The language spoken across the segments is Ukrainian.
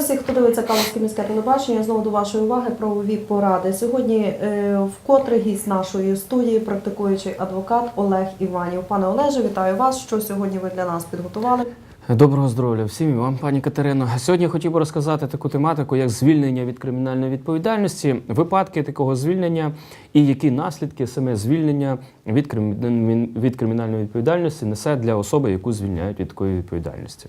всіх, хто дивиться Калузьке міське телебачення. Знову до вашої уваги правові поради. Сьогодні е, вкотре гість нашої студії, практикуючий адвокат Олег Іванів. Пане Олеже, вітаю вас. Що сьогодні ви для нас підготували? Доброго здоров'я всім і вам, пані Катерино. Сьогодні я хотів би розказати таку тематику, як звільнення від кримінальної відповідальності, випадки такого звільнення і які наслідки саме звільнення від кримінальної відповідальності несе для особи, яку звільняють від такої відповідальності.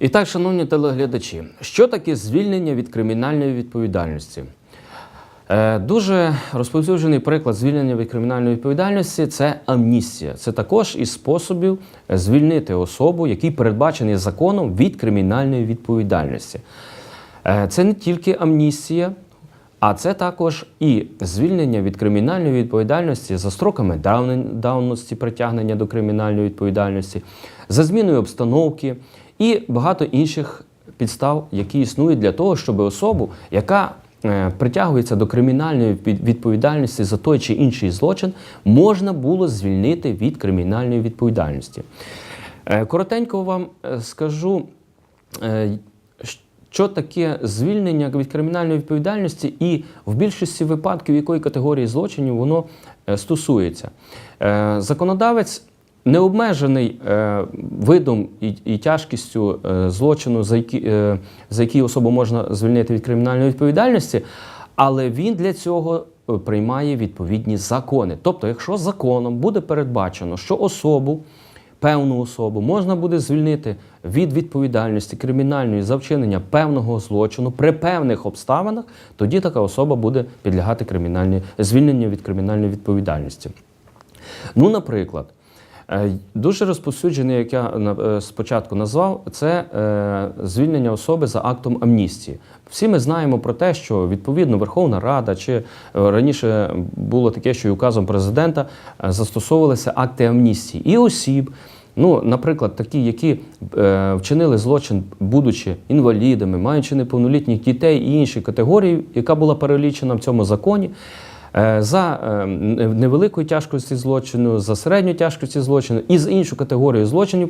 І так, шановні телеглядачі, що таке звільнення від кримінальної відповідальності? Е, Дуже розповсюджений приклад звільнення від кримінальної відповідальності це амністія. Це також із способів звільнити особу, який передбачений законом від кримінальної відповідальності. Е, Це не тільки амністія, а це також і звільнення від кримінальної відповідальності за строками давності притягнення до кримінальної відповідальності, за зміною обстановки і багато інших підстав, які існують для того, щоб особу, яка е, притягується до кримінальної відповідальності за той чи інший злочин, можна було звільнити від кримінальної відповідальності. Е, Коротенько вам е, скажу, що таке звільнення від кримінальної відповідальності, і в більшості випадків якої категорії злочинів воно стосується. Законодавець не обмежений е, видом і, тяжкістю е, злочину, за який, е, за який особу можна звільнити від кримінальної відповідальності, але він для цього приймає відповідні закони. Тобто, якщо законом буде передбачено, що особу певну особу можна буде звільнити від відповідальності кримінальної за вчинення певного злочину при певних обставинах, тоді така особа буде підлягати кримінальній звільненню від кримінальної відповідальності. Ну, наприклад, дуже розповсюджений, як я е, спочатку назвав, це е, звільнення особи за актом амністії. Всі ми знаємо про те, що відповідно Верховна Рада чи е, раніше було таке, що і указом президента е, застосовувалися акти амністії і осіб. Ну, наприклад, такі, які е, вчинили злочин, будучи інвалідами, маючи неповнолітніх дітей і інші категорії, яка була перелічена в цьому законі, е, за е, невеликої тяжкості злочину, за середньої тяжкості злочину і з іншу категорію злочинів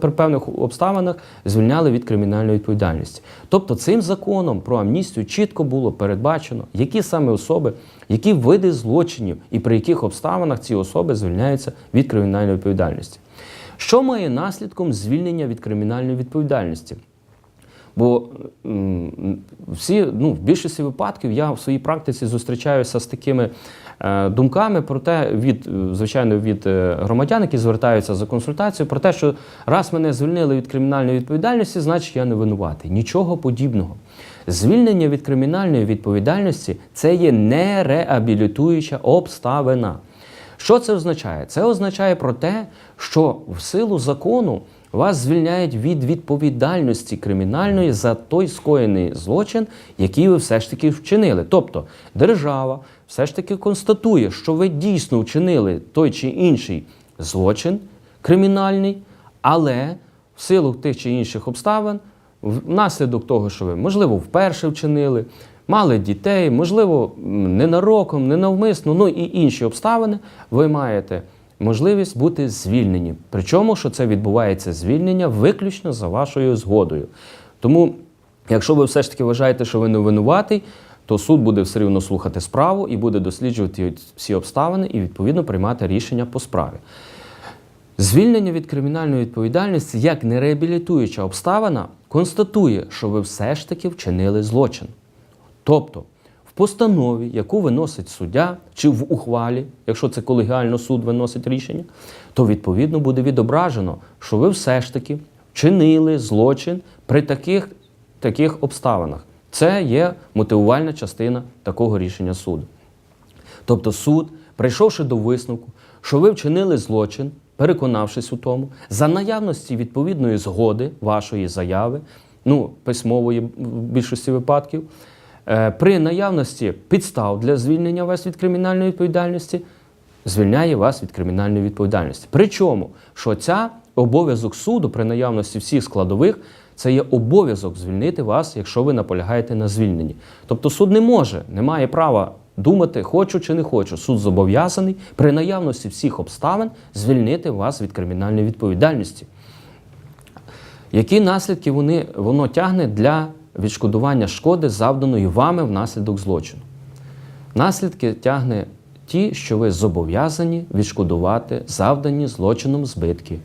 при певних обставинах звільняли від кримінальної відповідальності. Тобто цим законом про амністію чітко було передбачено, які саме особи, які види злочинів і при яких обставинах ці особи звільняються від кримінальної відповідальності. Що має наслідком звільнення від кримінальної відповідальності? Бо всі, ну, в більшості випадків я в своїй практиці зустрічаюся з такими е, думками про те, від, е, звичайно, від е, громадян, які звертаються за консультацією, про те, що раз мене звільнили від кримінальної відповідальності, значить я не винуватий. Нічого подібного. Звільнення від кримінальної відповідальності це є нереабілітуюча обставина. Що це означає? Це означає про те, що в силу закону вас звільняють від відповідальності кримінальної за той скоєний злочин, який ви все ж таки вчинили. Тобто держава все ж таки констатує, що ви дійсно вчинили той чи інший злочин кримінальний, але в силу тих чи інших обставин, внаслідок того, що ви, можливо, вперше вчинили, мали дітей, можливо, ненароком, ненавмисно, ну і інші обставини, ви маєте можливість бути звільнені. Причому, що це відбувається звільнення виключно за вашою згодою. Тому, якщо ви все ж таки вважаєте, що ви не винуватий, то суд буде все рівно слухати справу і буде досліджувати всі обставини і відповідно приймати рішення по справі. Звільнення від кримінальної відповідальності як нереабілітуюча обставина констатує, що ви все ж таки вчинили злочин. Тобто, постанові, яку виносить суддя, чи в ухвалі, якщо це колегіально суд виносить рішення, то відповідно буде відображено, що ви все ж таки вчинили злочин при таких, таких обставинах. Це є мотивувальна частина такого рішення суду. Тобто суд, прийшовши до висновку, що ви вчинили злочин, переконавшись у тому, за наявності відповідної згоди вашої заяви, ну, письмової в більшості випадків, при наявності підстав для звільнення вас від кримінальної відповідальності, звільняє вас від кримінальної відповідальності. Причому, що ця обов'язок суду при наявності всіх складових це є обов'язок звільнити вас, якщо ви наполягаєте на звільненні. Тобто суд не може, не має права думати, хочу чи не хочу. Суд зобов'язаний при наявності всіх обставин звільнити вас від кримінальної відповідальності. Які наслідки вони, воно тягне для відшкодування шкоди, завданої вами внаслідок злочину. Наслідки тягне ті, що ви зобов'язані відшкодувати завдані злочином збитки.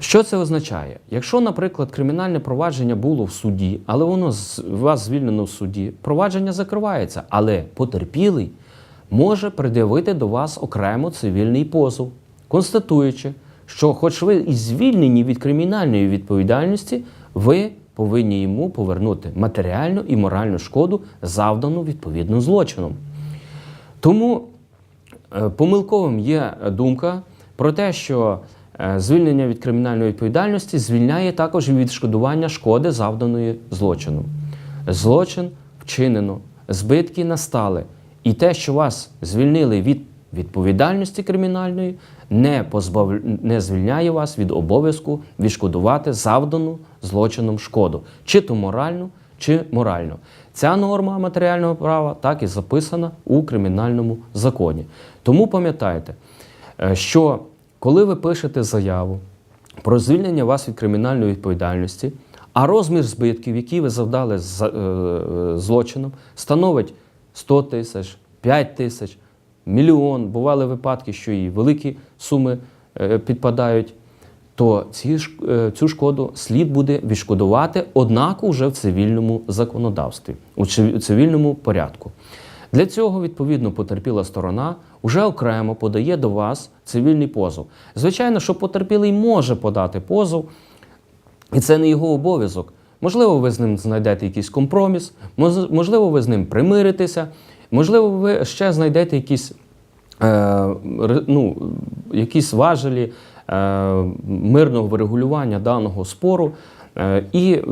Що це означає? Якщо, наприклад, кримінальне провадження було в суді, але воно з- вас звільнено в суді, провадження закривається, але потерпілий може пред'явити до вас окремо цивільний позов, констатуючи, що, хоч ви і звільнені від кримінальної відповідальності, ви повинні йому повернути матеріальну і моральну шкоду, завдану відповідним злочином. Тому е, помилковим є думка про те, що е, звільнення від кримінальної відповідальності звільняє також відшкодування шкоди, завданої злочином. Злочин вчинено, збитки настали, і те, що вас звільнили від відповідальності кримінальної, не, позбав... не звільняє вас від обов'язку відшкодувати завдану злочином шкоду, чи то моральну, чи морально. Ця норма матеріального права так і записана у кримінальному законі. Тому пам'ятайте, е, що коли ви пишете заяву про звільнення вас від кримінальної відповідальності, а розмір збитків, які ви завдали е, е, злочином, становить 100 тисяч, 5 тисяч, мільйон. Бували випадки, що і великі суми е, підпадають то е, цю шкоду слід буде відшкодувати, однак уже в цивільному законодавстві, у цивільному порядку. Для цього, відповідно, потерпіла сторона вже окремо подає до вас цивільний позов. Звичайно, що потерпілий може подати позов, і це не його обов'язок. Можливо, ви з ним знайдете якийсь компроміс, можливо, ви з ним примиритеся, можливо, ви ще знайдете якісь, е, ну, якісь важелі е, мирного врегулювання даного спору е, і е,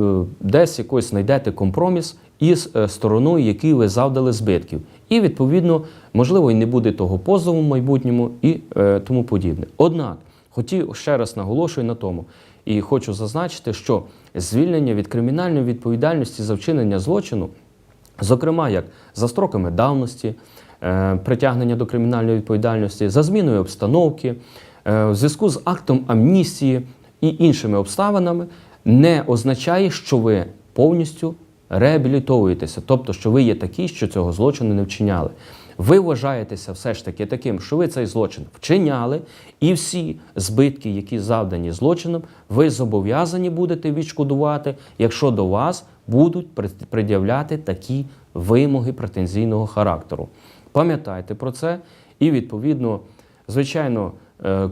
десь якось знайдете компроміс із е, стороною, якій ви завдали збитків. І, відповідно, можливо, і не буде того позову в майбутньому і е, тому подібне. Однак, хотів ще раз наголошую на тому, і хочу зазначити, що звільнення від кримінальної відповідальності за вчинення злочину, зокрема як за строками давності, е, притягнення до кримінальної відповідальності, за зміною обстановки, е, в зв'язку з актом амністії і іншими обставинами, не означає, що ви повністю реабілітовуєтеся, тобто, що ви є такі, що цього злочину не вчиняли. Ви вважаєтеся все ж таки таким, що ви цей злочин вчиняли, і всі збитки, які завдані злочином, ви зобов'язані будете відшкодувати, якщо до вас будуть пред'являти такі вимоги претензійного характеру. Пам'ятайте про це і, відповідно, звичайно, е,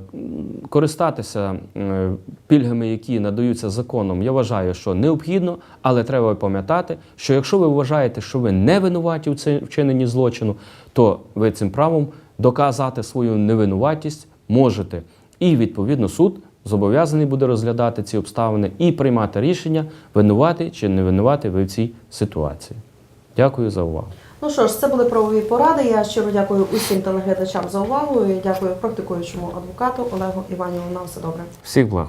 користатися е, пільгами, які надаються законом, я вважаю, що необхідно, але треба пам'ятати, що якщо ви вважаєте, що ви не винуваті в вчиненні злочину, то ви цим правом доказати свою невинуватість можете. І відповідно суд зобов'язаний буде розглядати ці обставини і приймати рішення, винувати чи не винувати ви в цій ситуації. Дякую за увагу. Ну що ж, це були правові поради. Я щиро дякую усім телеглядачам за увагу. і Дякую практикуючому адвокату Олегу Іваніву. На все добре. Всіх благ.